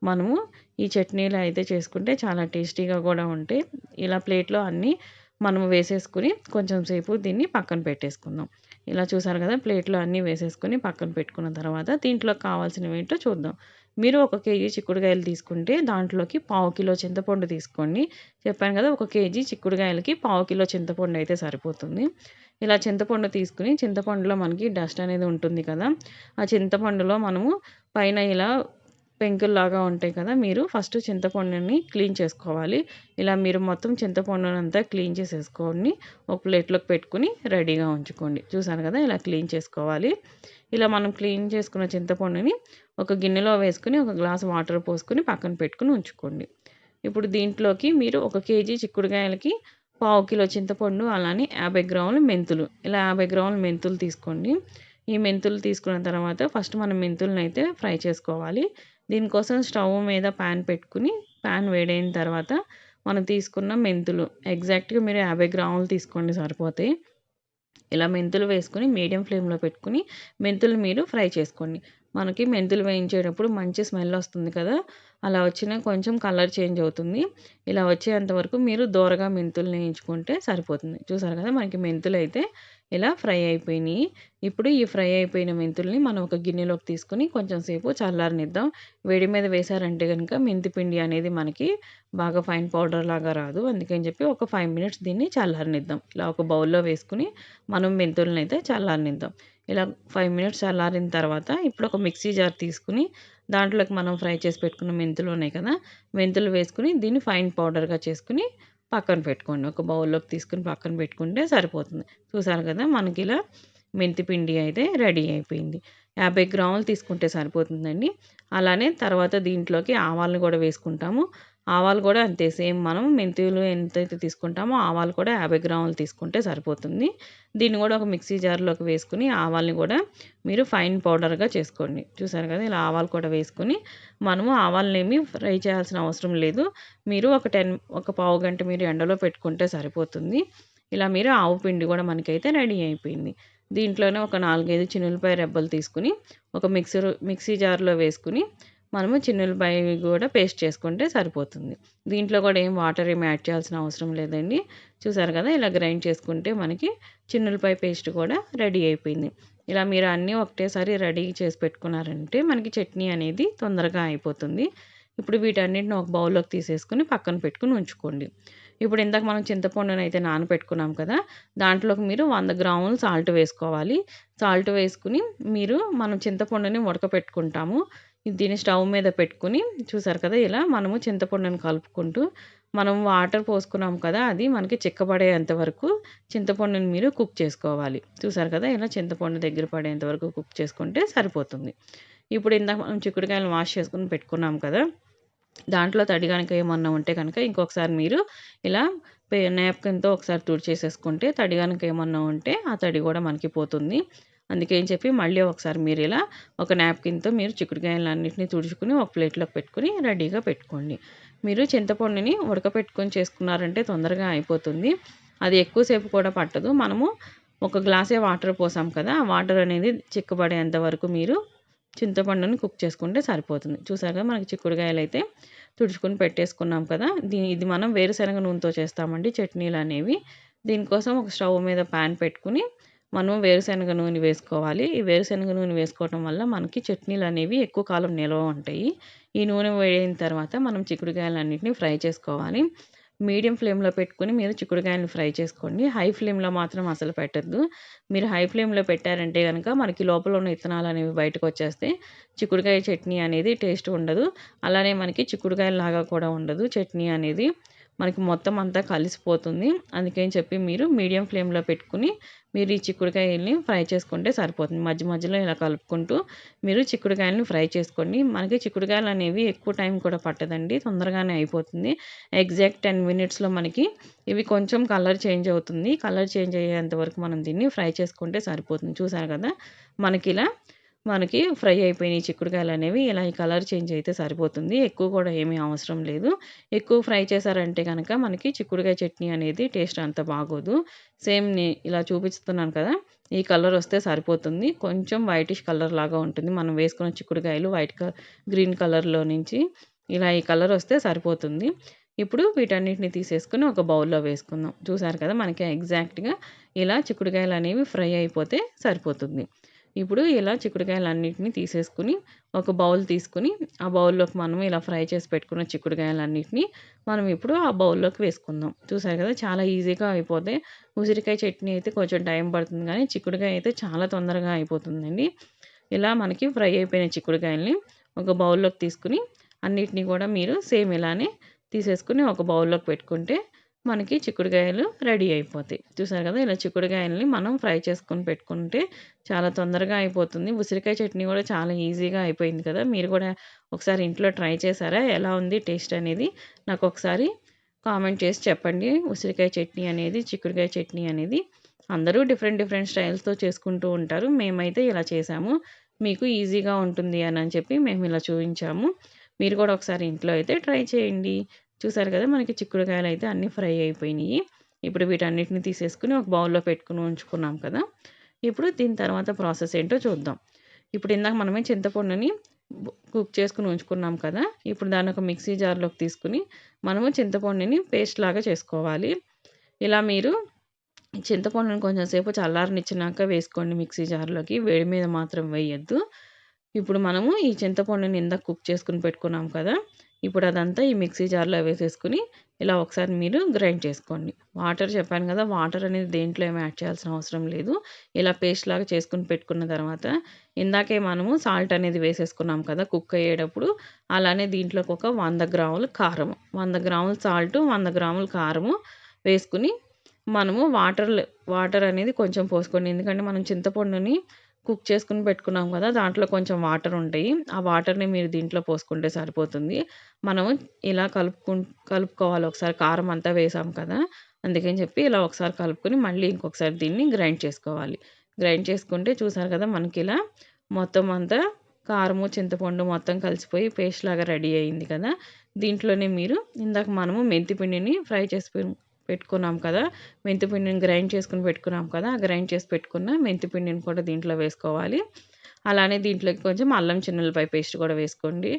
మనము ఈ చట్నీలు అయితే చేసుకుంటే చాలా టేస్టీగా కూడా ఉంటాయి. ఇలా ప్లేట్లో అన్నీ మనం వేసేసుకుని కొంచెం సేపు దీన్ని పక్కన పెట్టేసుకుందాం. ఇలా చూసారు కదా ప్లేట్లో అన్నీ వేసేసుకొని పక్కన పెట్టుకున్న తర్వాత దీంట్లో కావాల్సినవి ఏంటో చూద్దాం. మీరు ఒక కేజీ చిక్కుడుకాయలు తీసుకుంటే దాంట్లోకి పావు కిలో చింతపండు తీసుకోండి. చెప్పాను కదా ఒక కేజీ చిక్కుడుకాయలకి పావు కిలో చింతపండు అయితే సరిపోతుంది. ఇలా చింతపండు తీసుకుని చింతపండులో మనకి డస్ట్ అనేది ఉంటుంది కదా ఆ చింతపండులో మనము పైన ఇలా పెంకుల్లాగా ఉంటాయి కదా మీరు ఫస్ట్ చింతపండుని క్లీన్ చేసుకోవాలి. ఇలా మీరు మొత్తం చింతపండుని అంతా క్లీన్ చేసేసుకోండి. ఒక ప్లేట్లోకి పెట్టుకుని రెడీగా ఉంచుకోండి. చూసాను కదా ఇలా క్లీన్ చేసుకోవాలి. ఇలా మనం క్లీన్ చేసుకున్న చింతపండుని ఒక గిన్నెలో వేసుకుని ఒక గ్లాస్ వాటర్ పోసుకుని పక్కన పెట్టుకుని ఉంచుకోండి. ఇప్పుడు దీంట్లోకి మీరు ఒక కేజీ చిక్కుడుకాయలకి పావు కిలో చింతపండు అలానే యాభై గ్రాములు మెంతులు. ఇలా యాభై గ్రాములు మెంతులు తీసుకోండి. ఈ మెంతులు తీసుకున్న తర్వాత ఫస్ట్ మనం మెంతులను అయితే ఫ్రై చేసుకోవాలి. దీనికోసం స్టవ్ మీద ప్యాన్ పెట్టుకుని ప్యాన్ వేడైన తర్వాత మనం తీసుకున్న మెంతులు. ఎగ్జాక్ట్గా మీరు యాభై గ్రాములు తీసుకోండి సరిపోతాయి ఇలా మెంతులు వేసుకుని మీడియం ఫ్లేమ్లో పెట్టుకుని మెంతులు మీరు ఫ్రై చేసుకోండి. మనకి మెంతులు వేయించేటప్పుడు మంచి స్మెల్ వస్తుంది కదా అలా వచ్చిన కొంచెం కలర్ చేంజ్ అవుతుంది. ఇలా వచ్చేంత వరకు మీరు దూరగా మెంతులు వేయించుకుంటే సరిపోతుంది. చూసారు కదా మనకి మెంతులు అయితే ఇలా ఫ్రై అయిపోయినాయి. ఇప్పుడు ఈ ఫ్రై అయిపోయిన మెంతుల్ని మనం ఒక గిన్నెలోకి తీసుకుని కొంచెం సేపు చల్లారనిద్దాం. వేడి మీద వేసారంటే కనుక మెంతి పిండి అనేది మనకి బాగా ఫైన్ పౌడర్ లాగా రాదు. అందుకని చెప్పి ఒక ఫైవ్ మినిట్స్ దీన్ని చల్లారనిద్దాం. ఇలా ఒక బౌల్లో వేసుకుని మనం మెంతులను అయితే చల్లారనిద్దాం. ఇలా ఫైవ్ మినిట్స్ చల్లారిన తర్వాత ఇప్పుడు ఒక మిక్సీ జార్ తీసుకుని దాంట్లోకి మనం ఫ్రై చేసి పెట్టుకున్న మెంతులు ఉన్నాయి కదా మెంతులు వేసుకుని దీన్ని ఫైన్ పౌడర్గా చేసుకుని పక్కన పెట్టుకోండి. ఒక బౌల్లోకి తీసుకుని పక్కన పెట్టుకుంటే సరిపోతుంది. చూసారు కదా మనకి ఇలా మెంతి పిండి అయితే రెడీ అయిపోయింది. యాభై గ్రాములు తీసుకుంటే సరిపోతుందండి. అలానే తర్వాత దీంట్లోకి ఆవాలను కూడా వేసుకుంటాము. ఆవాలు కూడా అంతే సేమ్ మనం మెంతులు ఎంతైతే తీసుకుంటామో ఆవాలు కూడా యాభై గ్రాములు తీసుకుంటే సరిపోతుంది. దీన్ని కూడా ఒక మిక్సీ జార్లోకి వేసుకుని ఆవాల్ని కూడా మీరు ఫైన్ పౌడర్గా చేసుకోండి. చూసారు కదా ఇలా ఆవాలు కూడా వేసుకుని మనము ఆవాలని ఫ్రై చేయాల్సిన అవసరం లేదు. మీరు ఒక టెన్ ఒక పావు గంట మీరు ఎండలో పెట్టుకుంటే సరిపోతుంది. ఇలా మీరు ఆవు పిండి కూడా మనకైతే రెడీ అయిపోయింది. దీంట్లోనే ఒక నాలుగైదు చినులపాయ రెబ్బలు తీసుకుని ఒక మిక్సర్ మిక్సీ జార్లో వేసుకుని మనము చిన్నులపాయ కూడా పేస్ట్ చేసుకుంటే సరిపోతుంది. దీంట్లో కూడా ఏం వాటర్ ఏం యాడ్ చేయాల్సిన అవసరం లేదండి. చూసారు కదా ఇలా గ్రైండ్ చేసుకుంటే మనకి చిన్నులపాయ పేస్ట్ కూడా రెడీ అయిపోయింది. ఇలా మీరు అన్నీ ఒకటేసారి రెడీ చేసి పెట్టుకున్నారంటే మనకి చట్నీ అనేది తొందరగా అయిపోతుంది. ఇప్పుడు వీటన్నిటిని ఒక బౌల్లోకి తీసేసుకుని పక్కన పెట్టుకుని ఉంచుకోండి. ఇప్పుడు ఇందాక మనం చింతపండుని అయితే నానబెట్టుకున్నాం కదా దాంట్లోకి మీరు వంద గ్రాములు సాల్ట్ వేసుకోవాలి. సాల్ట్ వేసుకుని మీరు మనం చింతపండుని ఉడకపెట్టుకుంటాము. దీన్ని స్టవ్ మీద పెట్టుకుని చూసారు కదా ఇలా మనము చింతపండుని కలుపుకుంటూ మనం వాటర్ పోసుకున్నాం కదా అది మనకి చిక్కబడేంత వరకు చింతపండుని మీరు కుక్ చేసుకోవాలి. చూసారు కదా ఇలా చింతపండు దగ్గర పడేంత వరకు కుక్ చేసుకుంటే సరిపోతుంది. ఇప్పుడు ఇందాక మనం చిక్కుడుకాయలు వాష్ చేసుకుని పెట్టుకున్నాం కదా దాంట్లో తడి కనుక ఏమన్నా ఉంటే కనుక ఇంకొకసారి మీరు ఇలా నాప్కిన్తో ఒకసారి తుడిచేసేసుకుంటే తడి కనుక ఏమన్నా ఉంటే ఆ తడి కూడా మనకి పోతుంది. అందుకే అని చెప్పి మళ్ళీ ఒకసారి మీరు ఇలా ఒక నాప్కిన్తో మీరు చిక్కుడుకాయలు అన్నింటినీ తుడుచుకుని ఒక ప్లేట్లోకి పెట్టుకుని రెడీగా పెట్టుకోండి. మీరు చింతపండుని ఉడకపెట్టుకొని చేసుకున్నారంటే తొందరగా అయిపోతుంది. అది ఎక్కువసేపు కూడా పట్టదు. మనము ఒక గ్లాసే వాటర్ పోసాం కదా ఆ వాటర్ అనేది చిక్కబడేంత వరకు మీరు చింతపండుని కుక్ చేసుకుంటే సరిపోతుంది. చూసారుగా మనకి చిక్కుడుకాయలు అయితే తుడుచుకుని పెట్టేసుకున్నాం కదా దీని ఇది మనం వేరుశనగ నూనెతో చేస్తామండి చట్నీలు అనేవి దీనికోసం ఒక స్టవ్ మీద ప్యాన్ పెట్టుకుని మనం వేరుశనగ నూనె వేసుకోవాలి. ఈ వేరుశనగ నూనె వేసుకోవటం వల్ల మనకి చట్నీలు అనేవి ఎక్కువ కాలం నిల్వ ఉంటాయి. ఈ నూనె వేడిన తర్వాత మనం చిక్కుడుకాయలన్నిటిని ఫ్రై చేసుకోవాలి. మీడియం ఫ్లేమ్లో పెట్టుకుని మీరు చిక్కుడుకాయలను ఫ్రై చేసుకోండి. హై ఫ్లేమ్లో మాత్రం అసలు పెట్టద్దు. మీరు హై ఫ్లేమ్లో పెట్టారంటే కనుక మనకి లోపల ఉన్న విత్తనాలు అనేవి బయటకు వచ్చేస్తే చిక్కుడుకాయ చట్నీ అనేది టేస్ట్ ఉండదు. అలానే మనకి చిక్కుడుకాయలాగా కూడా ఉండదు చట్నీ అనేది. మనకి మొత్తం అంతా కలిసిపోతుంది. అందుకని చెప్పి మీరు మీడియం ఫ్లేమ్లో పెట్టుకుని మీరు ఈ చిక్కుడుకాయల్ని ఫ్రై చేసుకుంటే సరిపోతుంది. మధ్య మధ్యలో ఇలా కలుపుకుంటూ మీరు చిక్కుడుకాయలని ఫ్రై చేసుకోండి. మనకి చిక్కుడుకాయలు అనేవి ఎక్కువ టైం కూడా పట్టదండి. తొందరగానే అయిపోతుంది. ఎగ్జాక్ట్ టెన్ మినిట్స్లో మనకి ఇవి కొంచెం కలర్ చేంజ్ అవుతుంది. కలర్ చేంజ్ అయ్యేంత వరకు మనం దీన్ని ఫ్రై చేసుకుంటే సరిపోతుంది. చూసారు కదా? మనకి ఇలా మనకి ఫ్రై అయిపోయినాయి చిక్కుడుకాయలు అనేవి. ఇలా ఈ కలర్ చేంజ్ అయితే సరిపోతుంది. ఎక్కువ కూడా ఏమీ అవసరం లేదు. ఎక్కువ ఫ్రై చేశారంటే కనుక మనకి చిక్కుడుకాయ చట్నీ అనేది టేస్ట్ అంత బాగోదు. సేమ్ ఇలా చూపిస్తున్నాను కదా ఈ కలర్ వస్తే సరిపోతుంది. కొంచెం వైటిష్ కలర్ లాగా ఉంటుంది. మనం వేసుకున్న చిక్కుడుకాయలు వైట్ కలర్ గ్రీన్ కలర్లో నుంచి ఇలా ఈ కలర్ వస్తే సరిపోతుంది. ఇప్పుడు వీటన్నిటిని తీసేసుకుని ఒక బౌల్లో వేసుకుందాం. చూసారు కదా మనకి ఎగ్జాక్ట్గా ఇలా చిక్కుడుకాయలు అనేవి ఫ్రై అయిపోతే సరిపోతుంది. ఇప్పుడు ఇలా చిక్కుడుకాయలన్నిటిని తీసేసుకుని ఒక బౌల్ తీసుకుని ఆ బౌల్లోకి మనం ఇలా ఫ్రై చేసి పెట్టుకున్న చిక్కుడుకాయలన్నింటినీ మనం ఇప్పుడు ఆ బౌల్లోకి వేసుకుందాం. చూసారు కదా? చాలా ఈజీగా అయిపోతే ఉసిరికాయ చట్నీ అయితే కొంచెం టైం పడుతుంది కానీ చిక్కుడుకాయ అయితే చాలా తొందరగా అయిపోతుందండి. ఇలా మనకి ఫ్రై అయిపోయిన చిక్కుడుకాయల్ని ఒక బౌల్లోకి తీసుకుని అన్నిటినీ కూడా మీరు సేమ్ ఇలానే తీసేసుకుని ఒక బౌల్లోకి పెట్టుకుంటే మనకి చిక్కుడుకాయలు రెడీ అయిపోతాయి. చూసారు కదా ఇలా చిక్కుడుకాయలని మనం ఫ్రై చేసుకొని పెట్టుకుంటే చాలా తొందరగా అయిపోతుంది. ఉసిరికాయ చట్నీ కూడా చాలా ఈజీగా అయిపోయింది కదా. మీరు కూడా ఒకసారి ఇంట్లో ట్రై చేశారా? ఎలా ఉంది టేస్ట్ అనేది? నాకు ఒకసారి కామెంట్ చేసి చెప్పండి. ఉసిరికాయ చట్నీ అనేది చిక్కుడుకాయ చట్నీ అనేది అందరూ డిఫరెంట్ డిఫరెంట్ స్టైల్స్తో చేసుకుంటూ ఉంటారు. మేమైతే ఇలా చేసాము మీకు ఈజీగా ఉంటుంది అని అని చెప్పి మేము ఇలా చూపించాము. మీరు కూడా ఒకసారి ఇంట్లో అయితే ట్రై చేయండి. చూసారు కదా మనకి చిక్కుడుకాయలు అయితే అన్నీ ఫ్రై అయిపోయినాయి. ఇప్పుడు వీటన్నిటిని తీసేసుకుని ఒక బౌల్లో పెట్టుకుని ఉంచుకున్నాం కదా. ఇప్పుడు దీని తర్వాత ప్రాసెస్ ఏంటో చూద్దాం. ఇప్పుడు ఇందాక మనమే చింతపండుని కుక్ చేసుకుని ఉంచుకున్నాం కదా. ఇప్పుడు దాన్ని ఒక మిక్సీ జార్లోకి తీసుకుని మనము చింతపండుని పేస్ట్ లాగా చేసుకోవాలి. ఇలా మీరు చింతపండుని కొంచెం సేపు చల్లారనిచ్చినాక వేసుకోండి మిక్సీ జార్లోకి. వేడి మీద మాత్రం వేయద్దు. ఇప్పుడు మనము ఈ చింతపండుని ఇందాక కుక్ చేసుకుని పెట్టుకున్నాం కదా ఇప్పుడు అదంతా ఈ మిక్సీ జార్లో వేసేసుకుని ఇలా ఒకసారి మీరు గ్రైండ్ చేసుకోండి. వాటర్ చెప్పాను కదా వాటర్ అనేది దేంట్లో ఏమి యాడ్ చేయాల్సిన అవసరం లేదు. ఇలా పేస్ట్ లాగా చేసుకుని పెట్టుకున్న తర్వాత ఇందాకే మనము సాల్ట్ అనేది వేసేసుకున్నాం కదా కుక్ అయ్యేటప్పుడు అలానే దీంట్లోకి ఒక వంద గ్రాములు కారం వంద గ్రాములు సాల్ట్ వంద గ్రాములు కారము వేసుకుని మనము వాటర్ వాటర్ అనేది కొంచెం పోసుకోండి. ఎందుకంటే మనం చింతపండుని కుక్ చేసుకుని పెట్టుకున్నాం కదా దాంట్లో కొంచెం వాటర్ ఉంటాయి. ఆ వాటర్ని మీరు దీంట్లో పోసుకుంటే సరిపోతుంది. మనం ఇలా కలుపుకు కలుపుకోవాలి. ఒకసారి కారం అంతా వేసాం కదా అందుకని చెప్పి ఇలా ఒకసారి కలుపుకొని మళ్ళీ ఇంకొకసారి దీన్ని గ్రైండ్ చేసుకోవాలి. గ్రైండ్ చేసుకుంటే చూసారు కదా మనకి ఇలా మొత్తం అంతా కారము చింతపండు మొత్తం కలిసిపోయి పేస్ట్ లాగా రెడీ అయింది కదా. దీంట్లోనే మీరు ఇందాక మనము మెంతి పిండిని ఫ్రై చేసి పెట్టుకున్నాం కదా మెంతిపిండిని గ్రైండ్ చేసుకుని పెట్టుకున్నాం కదా గ్రైండ్ చేసి పెట్టుకున్న మెంతిపిండిని కూడా దీంట్లో వేసుకోవాలి. అలానే దీంట్లోకి కొంచెం అల్లం చిన్నులపై పేస్ట్ కూడా వేసుకోండి.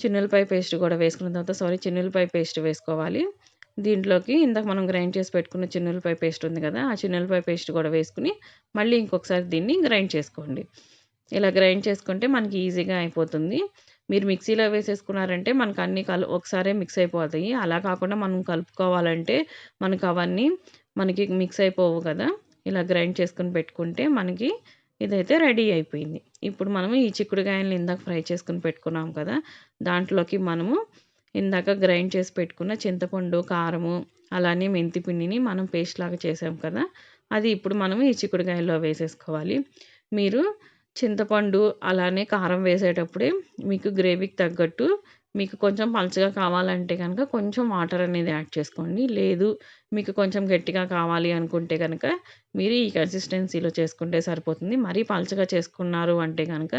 చిన్నులపై పేస్ట్ కూడా వేసుకున్న తర్వాత సారీ చిన్నులపై పేస్ట్ వేసుకోవాలి. దీంట్లోకి ఇందాక మనం గ్రైండ్ చేసి పెట్టుకున్న చిన్నులపై పేస్ట్ ఉంది కదా ఆ చిన్నులపై పేస్ట్ కూడా వేసుకుని మళ్ళీ ఇంకొకసారి దీన్ని గ్రైండ్ చేసుకోండి. ఇలా గ్రైండ్ చేసుకుంటే మనకి ఈజీగా అయిపోతుంది. మీరు మిక్సీలో వేసేసుకున్నారంటే మనకు అన్నీ కలు ఒకసారే మిక్స్ అయిపోతాయి. అలా కాకుండా మనం కలుపుకోవాలంటే మనకు అవన్నీ మనకి మిక్స్ అయిపోవు కదా. ఇలా గ్రైండ్ చేసుకుని పెట్టుకుంటే మనకి ఇదైతే రెడీ అయిపోయింది. ఇప్పుడు మనము ఈ చిక్కుడుకాయలను ఇందాక ఫ్రై చేసుకుని పెట్టుకున్నాం కదా దాంట్లోకి మనము ఇందాక గ్రైండ్ చేసి పెట్టుకున్న చింతపండు కారము అలానే మెంతి పిండిని మనం పేస్ట్ లాగా చేసాం కదా అది ఇప్పుడు మనము ఈ చిక్కుడుకాయల్లో వేసేసుకోవాలి. మీరు చింతపండు అలానే కారం వేసేటప్పుడే మీకు గ్రేవీకి తగ్గట్టు మీకు కొంచెం పలచగా కావాలంటే కనుక కొంచెం వాటర్ అనేది యాడ్ చేసుకోండి. లేదు మీకు కొంచెం గట్టిగా కావాలి అనుకుంటే కనుక మీరు ఈ కన్సిస్టెన్సీలో చేసుకుంటే సరిపోతుంది. మరీ పలచగా చేసుకున్నారు అంటే కనుక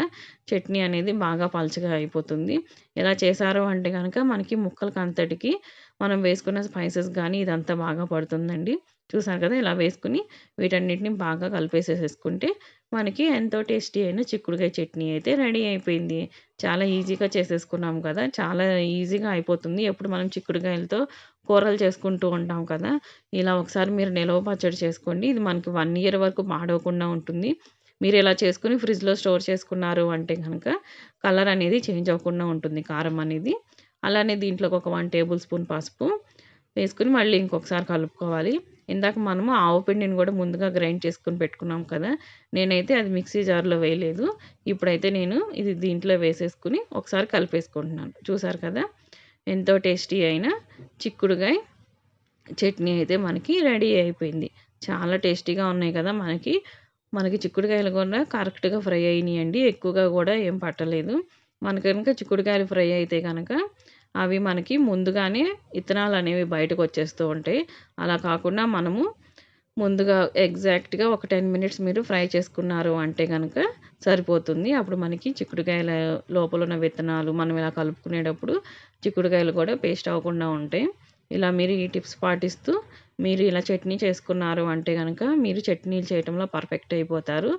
చట్నీ అనేది బాగా పలచగా అయిపోతుంది. ఇలా చేశారు అంటే కనుక మనకి ముక్కలకి అంతటికి మనం వేసుకున్న స్పైసెస్ కానీ ఇదంతా బాగా పడుతుందండి. చూసారు కదా ఇలా వేసుకుని వీటన్నిటిని బాగా కలిపేసేసుకుంటే మనకి ఎంతో టేస్టీ అయిన చిక్కుడుకాయ చట్నీ అయితే రెడీ అయిపోయింది. చాలా ఈజీగా చేసేసుకున్నాం కదా. చాలా ఈజీగా అయిపోతుంది. ఎప్పుడు మనం చిక్కుడుకాయలతో కూరలు చేసుకుంటూ ఉంటాం కదా. ఇలా ఒకసారి మీరు నిలవ పచ్చడి చేసుకోండి. ఇది మనకి వన్ ఇయర్ వరకు పాడవకుండా ఉంటుంది. మీరు ఇలా చేసుకుని ఫ్రిడ్జ్లో స్టోర్ చేసుకున్నారు అంటే కనుక కలర్ అనేది చేంజ్ అవ్వకుండా ఉంటుంది కారం అనేది. అలానే దీంట్లోకి ఒక వన్ టేబుల్ స్పూన్ పసుపు వేసుకుని మళ్ళీ ఇంకొకసారి కలుపుకోవాలి. ఇందాక మనము ఆవు పిండిని కూడా ముందుగా గ్రైండ్ చేసుకుని పెట్టుకున్నాం కదా నేనైతే అది మిక్సీ జార్లో వేయలేదు. ఇప్పుడైతే నేను ఇది దీంట్లో వేసేసుకుని ఒకసారి కలిపేసుకుంటున్నాను. చూసారు కదా ఎంతో టేస్టీ అయిన చిక్కుడుగాయ చట్నీ అయితే మనకి రెడీ అయిపోయింది. చాలా టేస్టీగా ఉన్నాయి కదా మనకి. మనకి చిక్కుడుకాయలు కూడా కరెక్ట్గా ఫ్రై అయినాయండి. ఎక్కువగా కూడా ఏం పట్టలేదు. మనకి కనుక చిక్కుడుకాయలు ఫ్రై అయితే కనుక అవి మనకి ముందుగానే ఇత్తనాలు అనేవి బయటకు వచ్చేస్తూ ఉంటాయి. అలా కాకుండా మనము ముందుగా ఎగ్జాక్ట్గా ఒక టెన్ మినిట్స్ మీరు ఫ్రై చేసుకున్నారు అంటే కనుక సరిపోతుంది. అప్పుడు మనకి చిక్కుడుకాయల లోపల ఉన్న విత్తనాలు మనం ఇలా కలుపుకునేటప్పుడు చిక్కుడుకాయలు కూడా పేస్ట్ అవ్వకుండా ఉంటాయి. ఇలా మీరు ఈ టిప్స్ పాటిస్తూ మీరు ఇలా చట్నీ చేసుకున్నారు అంటే కనుక మీరు చట్నీలు చేయటంలో పర్ఫెక్ట్ అయిపోతారు.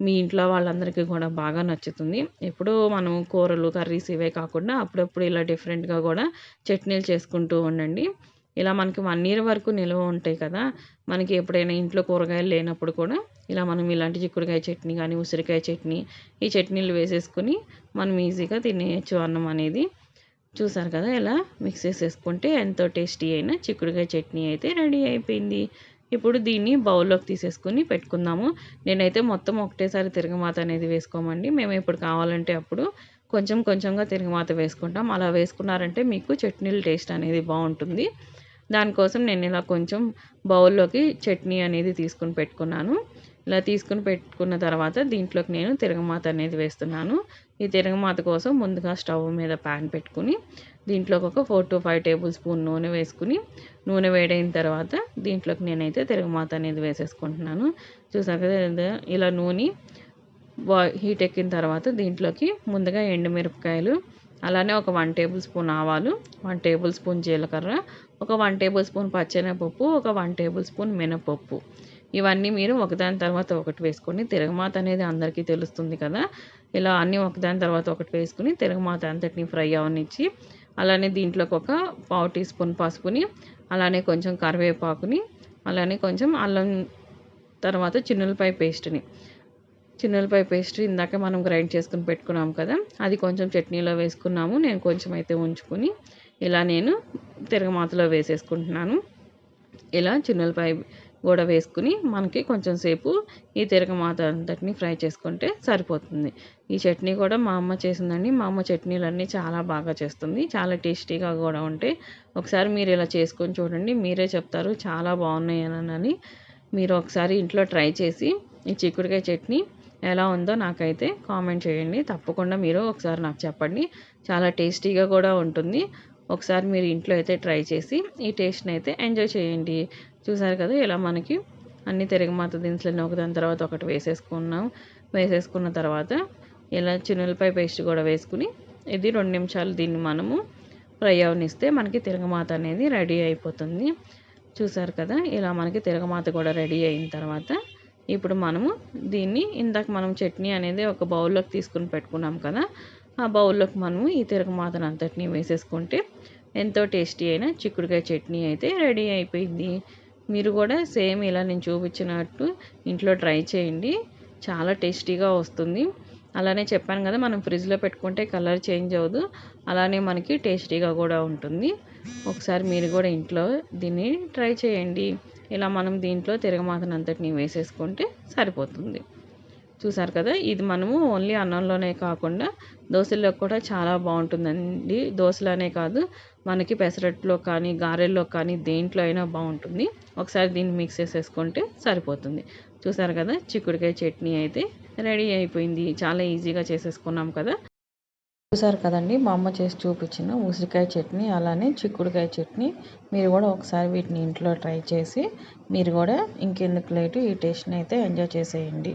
మీ ఇంట్లో వాళ్ళందరికీ కూడా బాగా నచ్చుతుంది. ఎప్పుడూ మనం కూరలు కర్రీస్ ఇవే కాకుండా అప్పుడప్పుడు ఇలా డిఫరెంట్గా కూడా చట్నీలు చేసుకుంటూ ఉండండి. ఇలా మనకి వన్ ఇయర్ వరకు నిల్వ ఉంటాయి కదా మనకి ఎప్పుడైనా ఇంట్లో కూరగాయలు లేనప్పుడు కూడా ఇలా మనం ఇలాంటి చిక్కుడుకాయ చట్నీ కానీ ఉసిరికాయ చట్నీ ఈ చట్నీలు వేసేసుకొని మనం ఈజీగా తినేయచ్చు అన్నం అనేది. చూసారు కదా ఇలా మిక్స్ చేసేసుకుంటే ఎంతో టేస్టీ అయిన చిక్కుడుకాయ చట్నీ అయితే రెడీ అయిపోయింది. ఇప్పుడు దీన్ని బౌల్లోకి తీసేసుకుని పెట్టుకుందాము. నేనైతే మొత్తం ఒకటేసారి తిరగమాత అనేది వేసుకోమండి. మేము ఇప్పుడు కావాలంటే అప్పుడు కొంచెం కొంచెంగా తిరగమాత వేసుకుంటాం. అలా వేసుకున్నారంటే మీకు చట్నీల టేస్ట్ అనేది బాగుంటుంది. దానికోసం నేను ఇలా కొంచెం బౌల్లోకి చట్నీ అనేది తీసుకుని పెట్టుకున్నాను. ఇలా తీసుకుని పెట్టుకున్న తర్వాత దీంట్లోకి నేను తిరగమాత అనేది వేస్తున్నాను. ఈ తిరగమాత కోసం ముందుగా స్టవ్ మీద ప్యాన్ పెట్టుకుని దీంట్లోకి ఒక four to five tablespoon నూనె వేసుకుని నూనె వేడైన తర్వాత దీంట్లోకి నేనైతే తిరగమాత అనేది వేసేసుకుంటున్నాను. చూసాక ఇలా నూనె బా హీట్ ఎక్కిన తర్వాత దీంట్లోకి ముందుగా ఎండుమిరపకాయలు అలానే ఒక వన్ టేబుల్ స్పూన్ ఆవాలు వన్ టేబుల్ స్పూన్ జీలకర్ర ఒక వన్ టేబుల్ స్పూన్ పచ్చెనపప్పు ఒక వన్ టేబుల్ స్పూన్ మినపప్పు. ఇవన్నీ మీరు ఒకదాని తర్వాత ఒకటి వేసుకొని తిరగమాత అనేది అందరికీ తెలుస్తుంది కదా. ఇలా అన్నీ ఒకదాని తర్వాత ఒకటి వేసుకుని తిరగమాత అంతటిని ఫ్రై అవనిచ్చి అలానే దీంట్లోకి ఒక పావు టీ స్పూన్ పసుపుని అలానే కొంచెం కరివేపాకుని అలానే కొంచెం అల్లం తర్వాత చిన్నులపాయ పేస్ట్ని. చిన్నులపాయ పేస్ట్ ఇందాక మనం గ్రైండ్ చేసుకుని పెట్టుకున్నాం కదా అది కొంచెం చట్నీలో వేసుకున్నాము. నేను కొంచెం అయితే ఉంచుకుని ఇలా నేను తిరగమాతలో వేసేసుకుంటున్నాను. ఇలా చిన్నులపాయ కూడా వేసుకుని మనకి కొంచెం సేపు ఈ తిరగమాత అంతటిని ఫ్రై చేసుకుంటే సరిపోతుంది. ఈ చట్నీ కూడా మా అమ్మ చేసిందండి. మా అమ్మ చట్నీలన్నీ చాలా బాగా చేస్తుంది. చాలా టేస్టీగా కూడా ఉంటాయి ఒకసారి మీరు ఇలా చేసుకొని చూడండి. మీరే చెప్తారు. చాలా బాగున్నాయనని మీరు ఒకసారి ఇంట్లో ట్రై చేసి ఈ చిక్కుడుకాయ చట్నీ ఎలా ఉందో నాకైతే కామెంట్ చేయండి. తప్పకుండా మీరు ఒకసారి నాకు చెప్పండి. చాలా టేస్టీగా కూడా ఉంటుంది. ఒకసారి మీరు ఇంట్లో అయితే ట్రై చేసి ఈ టేస్ట్ని అయితే ఎంజాయ్ చేయండి. చూసారు కదా ఇలా మనకి అన్ని తిరగమాత దినుసులన్నీ ఒకదాని తర్వాత ఒకటి వేసేసుకున్నాం. వేసేసుకున్న తర్వాత ఇలా చిన్నులపై పేస్ట్ కూడా వేసుకుని ఇది రెండు నిమిషాలు దీన్ని మనము ఫ్రై అవనిస్తే మనకి తిరగమాత అనేది రెడీ అయిపోతుంది. చూసారు కదా ఇలా మనకి తిరగమాత కూడా రెడీ అయిన తర్వాత ఇప్పుడు మనము దీన్ని ఇందాక మనం చట్నీ అనేది ఒక బౌల్లోకి తీసుకుని పెట్టుకున్నాం కదా ఆ బౌల్లోకి మనము ఈ తిరగమాతను అంతటినీ వేసేసుకుంటే ఎంతో టేస్టీ అయిన చిక్కుడుకాయ చట్నీ అయితే రెడీ అయిపోయింది. మీరు కూడా సేమ్ ఇలా నేను చూపించినట్టు ఇంట్లో ట్రై చేయండి. చాలా టేస్టీగా వస్తుంది. అలానే చెప్పాను కదా మనం ఫ్రిడ్జ్లో పెట్టుకుంటే కలర్ చేంజ్ అవ్వదు. అలానే మనకి టేస్టీగా కూడా ఉంటుంది. ఒకసారి మీరు కూడా ఇంట్లో దీన్ని ట్రై చేయండి. ఇలా మనం దీంట్లో తిరగమాతనంతటిని వేసేసుకుంటే సరిపోతుంది. చూసారు కదా? ఇది మనము ఓన్లీ అన్నంలోనే కాకుండా దోశల్లో కూడా చాలా బాగుంటుందండి. దోశలనే కాదు మనకి పెసరట్లో కానీ గారెల్లో కానీ దేంట్లో అయినా బాగుంటుంది. ఒకసారి దీన్ని మిక్స్ చేసేసుకుంటే సరిపోతుంది. చూసారు కదా? చిక్కుడుకాయ చట్నీ అయితే రెడీ అయిపోయింది. చాలా ఈజీగా చేసేసుకున్నాం కదా? చూసారు కదండి? మా అమ్మ చేసి చూపించిన ఉసిరికాయ చట్నీ అలానే చిక్కుడుకాయ చట్నీ. మీరు కూడా ఒకసారి వీటిని ఇంట్లో ట్రై చేసి మీరు కూడా ఇంకెందుకు లేటు ఈ టేస్ట్ని అయితే ఎంజాయ్ చేసేయండి.